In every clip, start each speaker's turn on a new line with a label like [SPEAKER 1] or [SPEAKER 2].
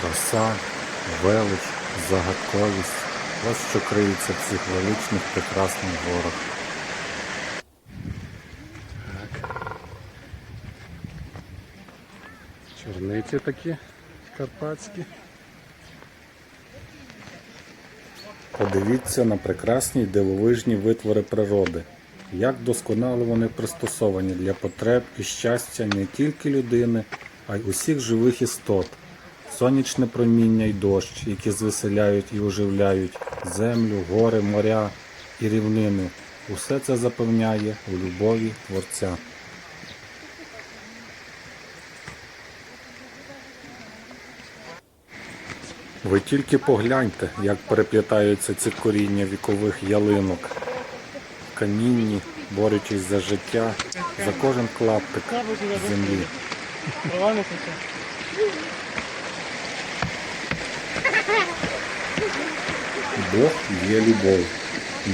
[SPEAKER 1] Краса, велич, загадковість. Ось що криється в цих величних прекрасних горах. Чорниці такі карпатські. Подивіться на прекрасні й дивовижні витвори природи. Як досконало вони пристосовані для потреб і щастя не тільки людини, а й усіх живих істот. Сонячне проміння й дощ, які звеселяють і оживляють землю, гори, моря і рівнини. Усе це запевняє у любові Творця. Ви тільки погляньте, як переплітаються ці коріння вікових ялинок. Камінні, борючись за життя, за кожен клаптик землі. Бог є любов.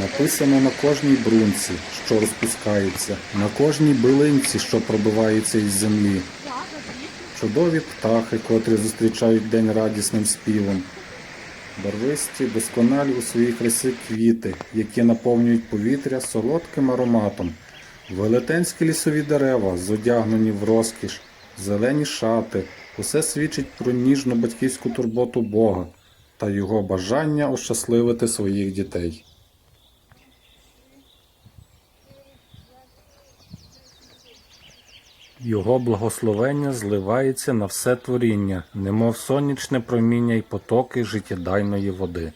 [SPEAKER 1] Написано на кожній брунці, що розпускається, на кожній билинці, що пробивається із землі. Чудові птахи, котрі зустрічають день радісним співом. Барвисті, досконалі у своїй красі квіти, які наповнюють повітря солодким ароматом. Велетенські лісові дерева, зодягнені в розкіш, зелені шати, усе свідчить про ніжну батьківську турботу Бога та його бажання ощасливити своїх дітей. Його благословення зливається на все творіння, немов сонячне проміння й потоки життєдайної води.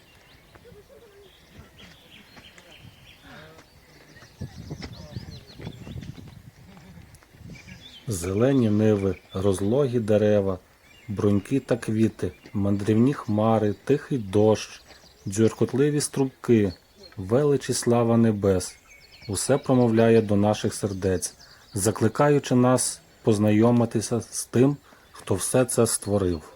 [SPEAKER 1] Зелені ниви, розлогі дерева, бруньки та квіти, мандрівні хмари, тихий дощ, дзюркотливі струбки, величі слава небес. Усе промовляє до наших сердець, закликаючи нас познайомитися з тим, хто все це створив.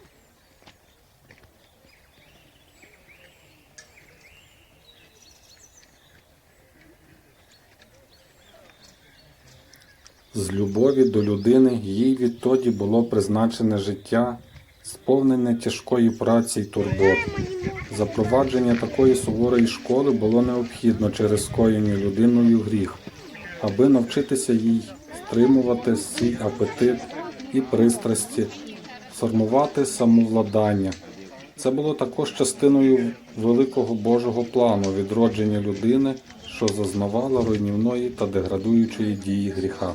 [SPEAKER 1] З любові до людини їй відтоді було призначене життя, сповнене тяжкої праці й турбот. Запровадження такої суворої школи було необхідно через скоєння людиною гріх, аби навчитися їй стримувати свій апетит і пристрасті, формувати самовладання. Це було також частиною великого Божого плану відродження людини, що зазнавала руйнівної та деградуючої дії гріха.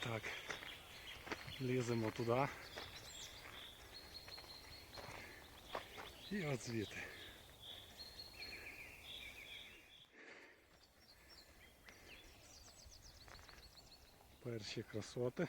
[SPEAKER 2] Отак. Ліземо туди. І от звідти. Перші красоти.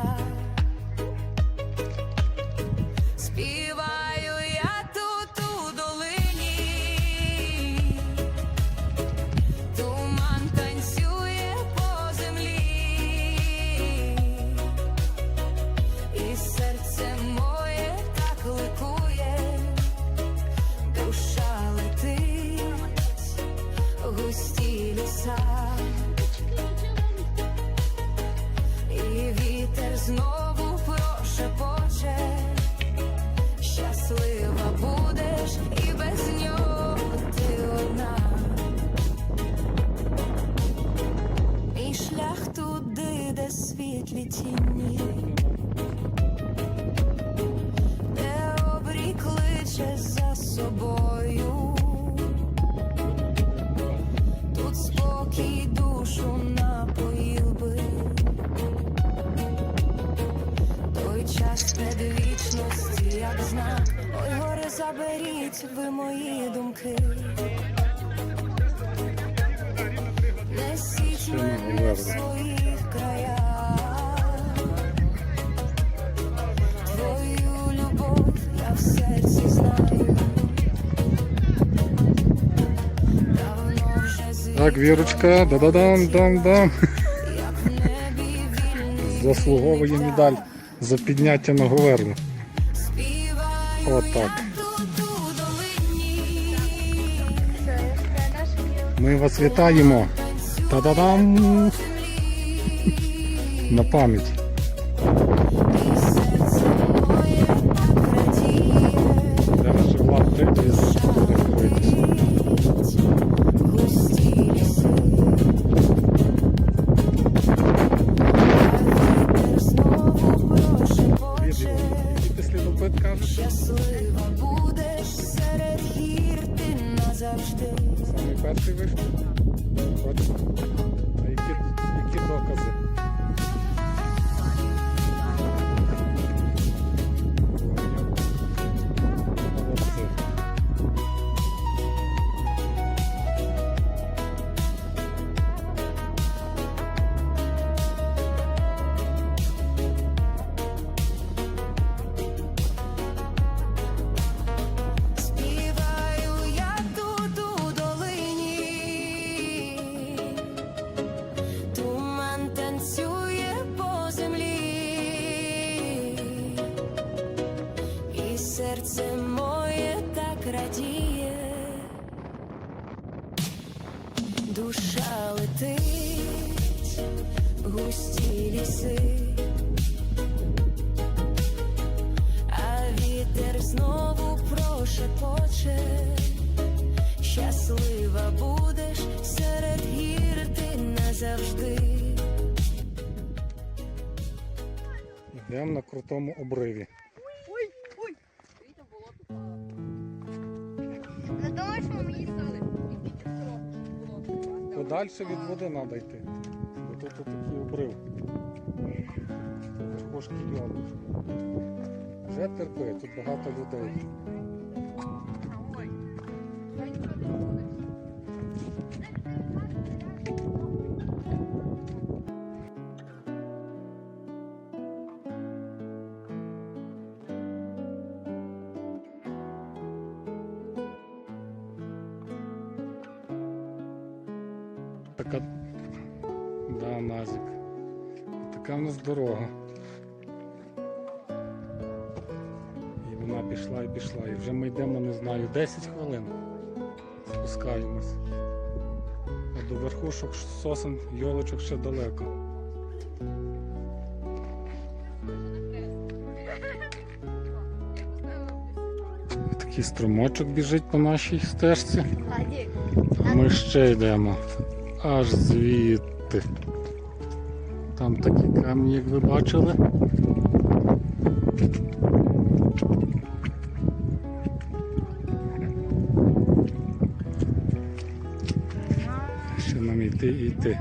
[SPEAKER 3] тіні, де обрій кличе за собою, тут спокій душу напоїв би, той час недвічності, як знак, ой, горе заберіть ви мої думки. Несіть мене в своїх краях.
[SPEAKER 1] Так, Вірочка, да-да-дам-дам-дам. Заслуговує медаль за підняття на
[SPEAKER 3] співаю
[SPEAKER 1] Отак. Ми вас вітаємо. Та-да-дам! На пам'ять.
[SPEAKER 3] Серце моє так радіє, душа летить, густі ліси. А вітер знову прошепоче, щаслива будеш серед гір ти назавжди.
[SPEAKER 1] Йдемо на крутому обриві.
[SPEAKER 4] Ой, ой! Віта болото впало. Не думаєш, що мені їздили.
[SPEAKER 1] Подальше від води треба йти. Бо тут такий обрив. Верхушки льоду. Вже терпи, тут багато людей. Така. Да, Назік. Така в нас дорога. І вона пішла і пішла. І вже ми йдемо, не знаю, 10 хвилин. Спускаємось. А до верхушок сосен йолочок ще далеко. Такий струмочок біжить по нашій стежці.
[SPEAKER 4] Владик,
[SPEAKER 1] Ми ще йдемо. Аж звідти. Там такі камні, як ви бачили. Ще нам іти. йти.